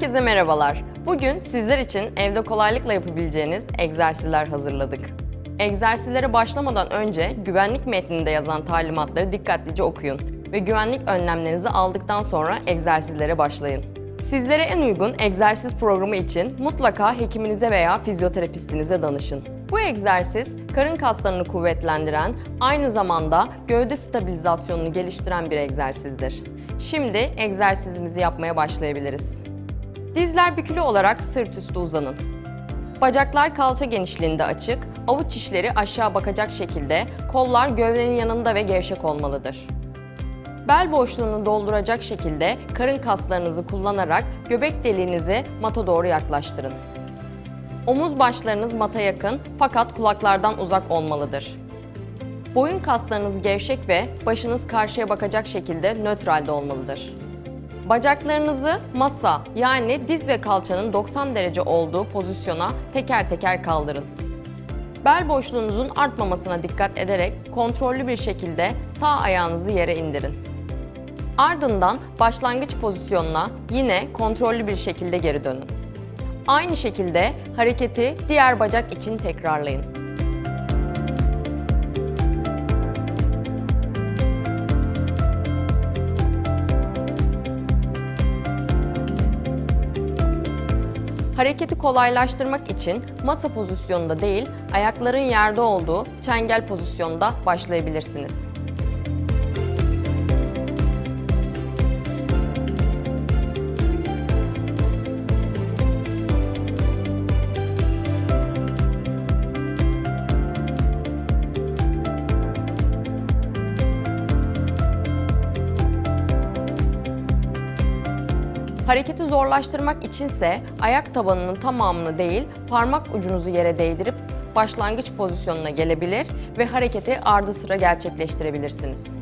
Herkese merhabalar. Bugün sizler için evde kolaylıkla yapabileceğiniz egzersizler hazırladık. Egzersizlere başlamadan önce güvenlik metninde yazan talimatları dikkatlice okuyun ve güvenlik önlemlerinizi aldıktan sonra egzersizlere başlayın. Sizlere en uygun egzersiz programı için mutlaka hekiminize veya fizyoterapistinize danışın. Bu egzersiz karın kaslarını kuvvetlendiren, aynı zamanda gövde stabilizasyonunu geliştiren bir egzersizdir. Şimdi egzersizimizi yapmaya başlayabiliriz. Dizler bükülü olarak sırt üstü uzanın. Bacaklar kalça genişliğinde açık, avuç içleri aşağı bakacak şekilde, kollar gövdenin yanında ve gevşek olmalıdır. Bel boşluğunu dolduracak şekilde karın kaslarınızı kullanarak göbek deliğinizi mata doğru yaklaştırın. Omuz başlarınız mata yakın fakat kulaklardan uzak olmalıdır. Boyun kaslarınız gevşek ve başınız karşıya bakacak şekilde nötralde olmalıdır. Bacaklarınızı masa yani diz ve kalçanın 90 derece olduğu pozisyona teker teker kaldırın. Bel boşluğunuzun artmamasına dikkat ederek kontrollü bir şekilde sağ ayağınızı yere indirin. Ardından başlangıç pozisyonuna yine kontrollü bir şekilde geri dönün. Aynı şekilde hareketi diğer bacak için tekrarlayın. Hareketi kolaylaştırmak için masa pozisyonunda değil, ayakların yerde olduğu çengel pozisyonda başlayabilirsiniz. Hareketi zorlaştırmak içinse ayak tabanının tamamını değil, parmak ucunuzu yere değdirip başlangıç pozisyonuna gelebilir ve hareketi ardı sıra gerçekleştirebilirsiniz.